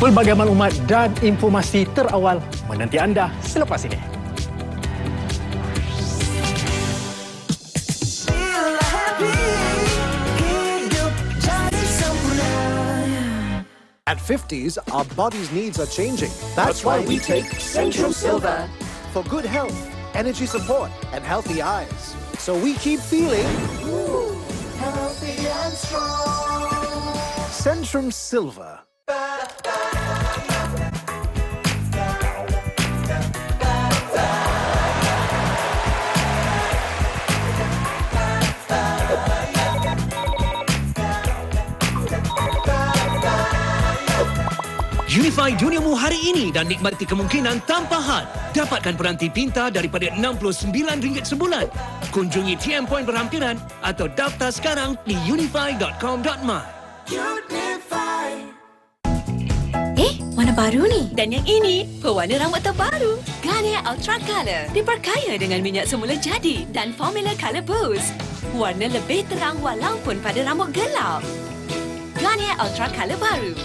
Pelbagai maklumat dan informasi terawal menanti anda selepas ini. At 50s, our body's needs are changing. That's why we take Centrum Silver. for good health, energy support, and healthy eyes. So we keep feeling strong. Centrum Silver. Unify duniamu hari ini dan nikmati kemungkinan tanpa had. Dapatkan peranti pintar daripada RM69 sebulan. Kunjungi TM Point berhampiran atau daftar sekarang di unify.com.my. Eh, warna baru ni. Dan yang ini, pewarna rambut terbaru. Garnier Ultra Color. Diperkaya dengan minyak semula jadi dan formula Color Boost. Warna lebih terang walaupun pada rambut gelap. Garnier Ultra Color baru.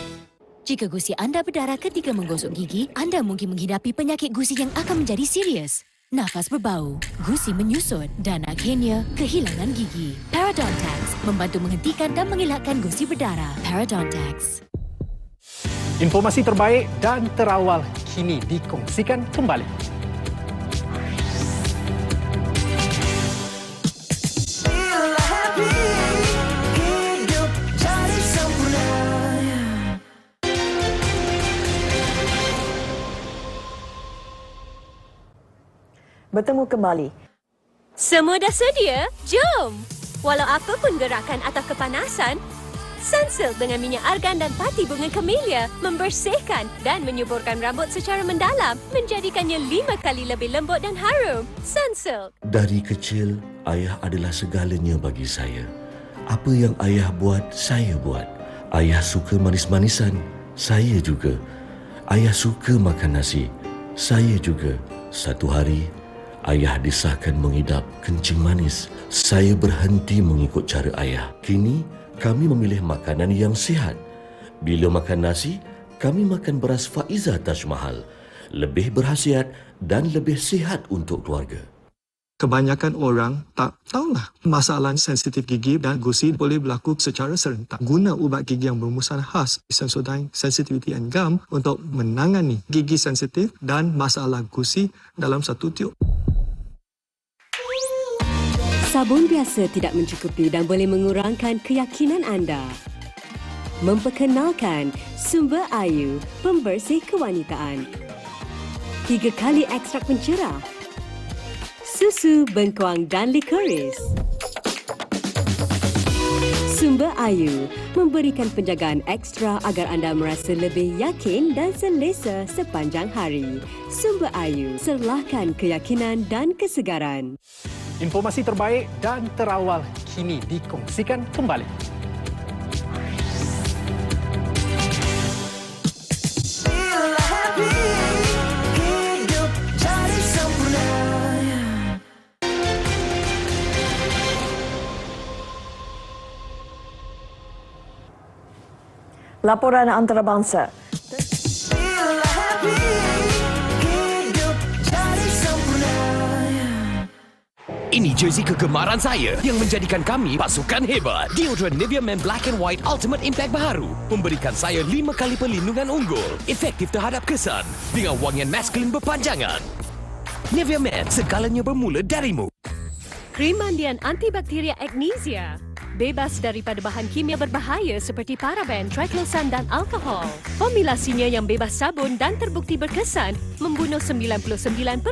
Jika gusi anda berdarah ketika menggosok gigi, anda mungkin menghidapi penyakit gusi yang akan menjadi serius. Nafas berbau, gusi menyusut dan akhirnya kehilangan gigi. Parodontax membantu menghentikan dan mengelakkan gusi berdarah. Parodontax. Informasi terbaik dan terawal kini dikongsikan kembali. Bertemu kembali. Semua dah sedia? Jom! Walau apa pun gerakan atau kepanasan, Sunsilk dengan minyak argan dan pati bunga camellia membersihkan dan menyuburkan rambut secara mendalam, menjadikannya lima kali lebih lembut dan harum. Sunsilk. Dari kecil, ayah adalah segalanya bagi saya. Apa yang ayah buat, saya buat. Ayah suka manis-manisan, saya juga. Ayah suka makan nasi, saya juga. Satu hari, ayah disahkan mengidap kencing manis. Saya berhenti mengikut cara ayah. Kini, kami memilih makanan yang sihat. Bila makan nasi, kami makan beras Faiza Taj Mahal. Lebih berhasiat dan lebih sihat untuk keluarga. Kebanyakan orang tak tahulah masalah sensitif gigi dan gusi boleh berlaku secara serentak. Guna ubat gigi yang berumusan khas Sensodyne Sensitivity and Gum untuk menangani gigi sensitif dan masalah gusi dalam satu tiup. Sabun biasa tidak mencukupi dan boleh mengurangkan keyakinan anda. Memperkenalkan Sumber Ayu Pembersih Kewanitaan. Tiga kali ekstrak pencerah. Susu, bengkuang dan likoris. Sumber Ayu memberikan penjagaan ekstra agar anda merasa lebih yakin dan selesa sepanjang hari. Sumber Ayu, serlahkan keyakinan dan kesegaran. Informasi terbaik dan terawal kini dikongsikan kembali. Laporan antarabangsa. Ini jersey kegemaran saya yang menjadikan kami pasukan hebat. Deodorant Nivea Men Black and White Ultimate Impact baharu memberikan saya lima kali perlindungan unggul, efektif terhadap kesan dengan wangian maskulin berpanjangan. Nivea Men, segalanya bermula darimu. Krim mandian antibakteria Agnesia. Bebas daripada bahan kimia berbahaya seperti paraben, triclosan dan alkohol. Formulasinya yang bebas sabun dan terbukti berkesan membunuh 99.9%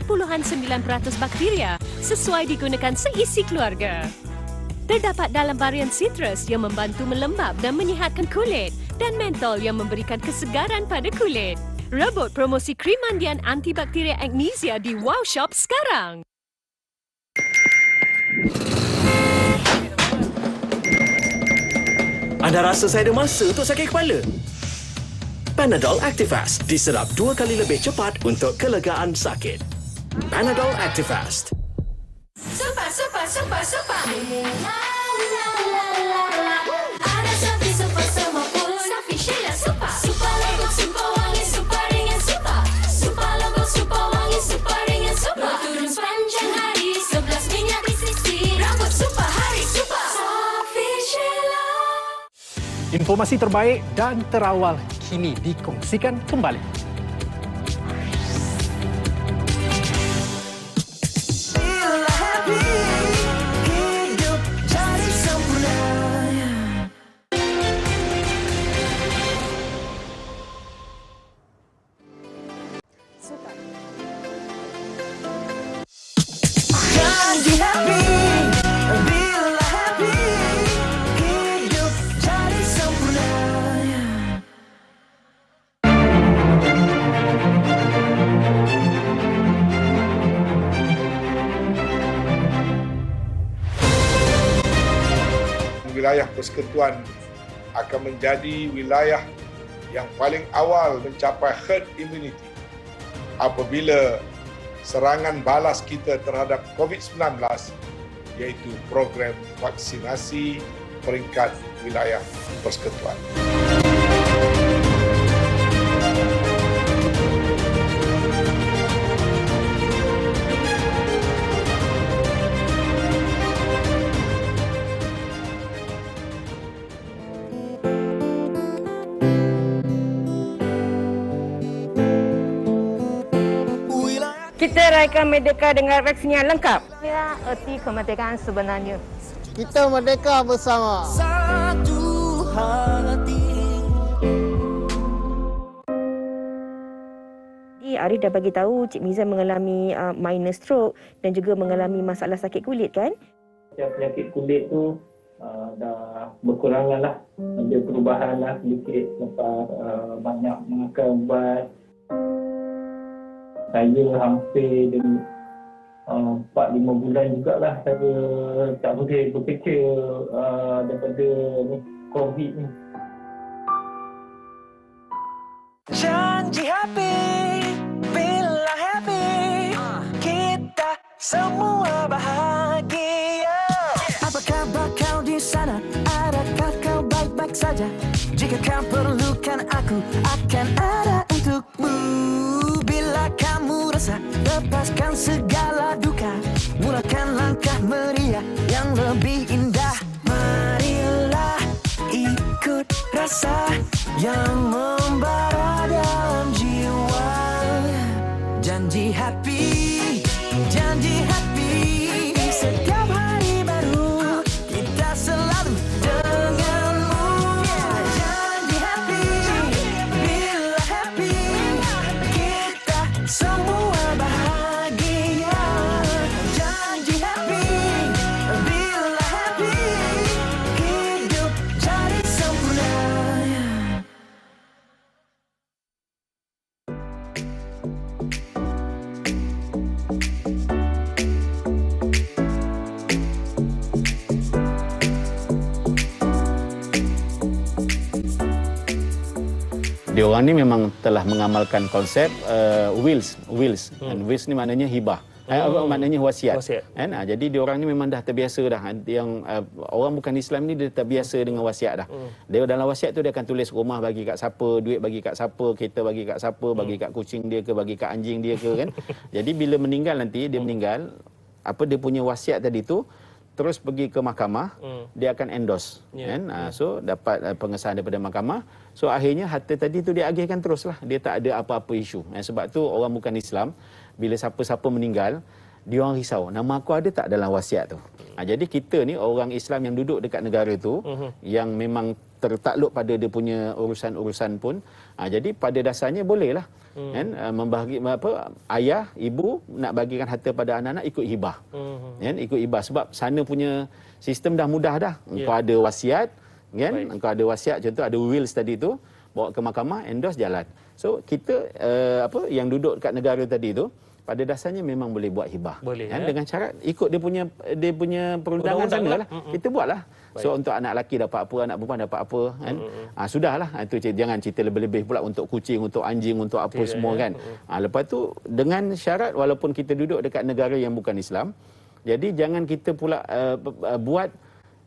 bakteria sesuai digunakan seisi keluarga. Terdapat dalam varian citrus yang membantu melembab dan menyihatkan kulit dan mentol yang memberikan kesegaran pada kulit. Rebut promosi krim mandian antibakteria Agnesia di Wow Shop sekarang. Anda rasa saya ada masa untuk sakit kepala? Panadol Activast diserap dua kali lebih cepat untuk kelegaan sakit. Panadol Activast. Super, super, super, super. La, la, la, la, la. Informasi terbaik dan terawal kini dikongsikan kembali. Janji happy, persekutuan akan menjadi wilayah yang paling awal mencapai herd immunity apabila serangan balas kita terhadap COVID-19 iaitu program vaksinasi peringkat wilayah persekutuan. Kita raikan Merdeka dengan vaksin yang lengkap. Ya, erti kemerdekaan sebenarnya. Kita merdeka bersama. Satu hati. Arif dah bagi tahu Cik Mizan mengalami uh, minor stroke dan juga mengalami masalah sakit kulit kan? yang penyakit kulit tu uh, dah berkurangan lah. Ada perubahan lah sedikit lepas uh, banyak mengakan ubat. Saya hampir dengan uh, 4-5 bulan jugalah saya tak boleh berfikir uh, daripada ni, COVID ni. Janji happy, bila happy, kita semua bahagia. Apa khabar kau di sana? Adakah kau baik-baik saja? Jika kau perlukan aku, akan ada segala duka, mulakan langkah meriah yang lebih indah. Marilah ikut rasa yang membara dalam jiwa. Janji happy, janji happy. Dia orang ni memang telah mengamalkan konsep uh, wills wills hmm. and wills ni maknanya hibah Eh, apa maknanya wasiat. Wasiat. Kan? Ah, jadi dia orang ni memang dah terbiasa dah. Yang uh, orang bukan Islam ni dia terbiasa dengan wasiat dah. Hmm. Dia dalam wasiat tu dia akan tulis rumah bagi kat siapa, duit bagi kat siapa, kereta bagi kat siapa, bagi kat kucing dia ke, bagi kat anjing dia ke kan. jadi bila meninggal nanti dia meninggal apa dia punya wasiat tadi tu terus pergi ke mahkamah Hmm. dia akan endorse. Ya, kan? Ah, so dapat uh, pengesahan daripada mahkamah. So akhirnya harta tadi tu dia agihkan teruslah. Dia tak ada apa-apa isu. Eh, sebab tu orang bukan Islam bila siapa-siapa meninggal dia orang risau. Nama aku ada tak dalam wasiat tu? Ha, jadi kita ni orang Islam yang duduk dekat negara tu Mhm. yang memang tertakluk pada dia punya urusan-urusan pun. Ha, jadi pada dasarnya bolehlah. Hmm. kan? Uh, membahagi apa ayah ibu nak bagikan harta pada anak-anak ikut hibah. Mhm. kan? Ikut hibah. Sebab sana punya sistem dah mudah dah. Engkau Ya. ada wasiat kan? Baik. engkau ada wasiat contoh ada wills tadi tu bawa ke mahkamah endorse jalan. So kita uh, apa yang duduk kat negara tadi tu pada dasarnya memang boleh buat hibah. Boleh, kan? ya. dengan syarat ikut dia punya dia punya perundangan Undang-undang sana lah. lah. Mm-mm. kita buatlah. So untuk anak lelaki dapat apa anak perempuan dapat apa kan? Ah sudahlah. Ah, itu jangan cerita lebih-lebih pula untuk kucing untuk anjing untuk apa Tidak, semua ya. kan? Ah lepas tu dengan syarat walaupun kita duduk dekat negara yang bukan Islam jadi jangan kita pula uh, uh, buat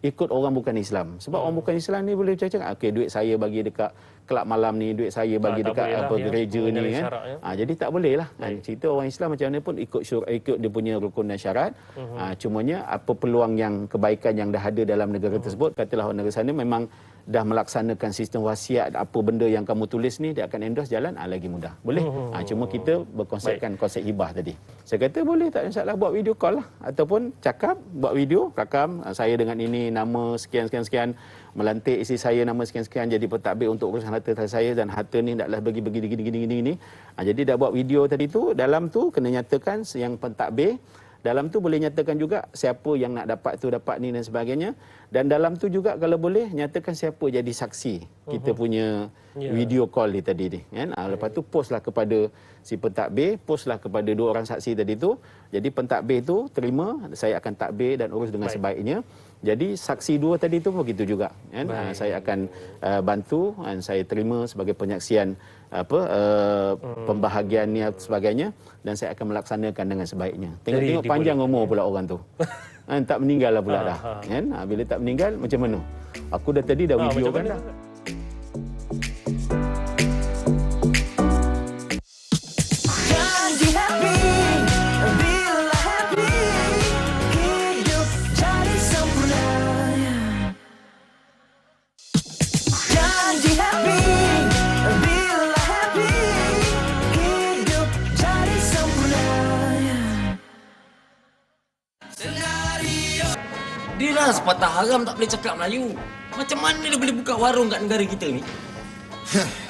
ikut orang bukan Islam. Sebab orang bukan Islam ni boleh cakap, okey duit saya bagi dekat kelab malam ni duit saya bagi Ah, tak dekat boleh lah, apa ya. gereja ni Mengenali kan. syarat, ya. Ah, jadi tak boleh lah kan. Cerita orang Islam macam mana pun ikut syur, ikut dia punya rukun dan syarat. Ah, cumanya apa peluang yang kebaikan yang dah ada dalam negara Mhm. tersebut katalah orang negara sana memang dah melaksanakan sistem wasiat apa benda yang kamu tulis ni dia akan endorse jalan ah, lagi mudah. Boleh. Ah, cuma kita berkonsepkan konsep hibah tadi. Saya kata boleh tak ada masalah buat video call lah ataupun cakap buat video rakam saya dengan ini nama sekian sekian sekian melantik isteri saya nama sekian-sekian jadi pentadbir untuk urusan harta saya dan harta ni taklah bagi bagi gini gini gini gini. Ha, jadi dah buat video tadi tu dalam tu kena nyatakan yang pentadbir dalam tu boleh nyatakan juga siapa yang nak dapat tu dapat ni dan sebagainya dan dalam tu juga kalau boleh nyatakan siapa jadi saksi kita Mhm. punya Ya. video call ni tadi ni kan ha, lepas tu postlah kepada si pentadbir postlah kepada dua orang saksi tadi tu jadi pentadbir tu terima saya akan takbir dan urus dengan Baik. sebaiknya jadi saksi dua tadi tu begitu juga kan? Baik. ha, saya akan uh, bantu dan saya terima sebagai penyaksian apa uh, Hmm. pembahagian ni sebagainya dan saya akan melaksanakan dengan sebaiknya. Tengok-tengok Jadi panjang umur pula orang tu. Kan tak meninggal lah pula Ha, dah ha. kan? Ha, bila tak meninggal macam mana? Aku dah tadi dah Ah, video kan dah lah sepatah haram tak boleh cakap Melayu. Macam mana dia boleh buka warung kat negara kita ni?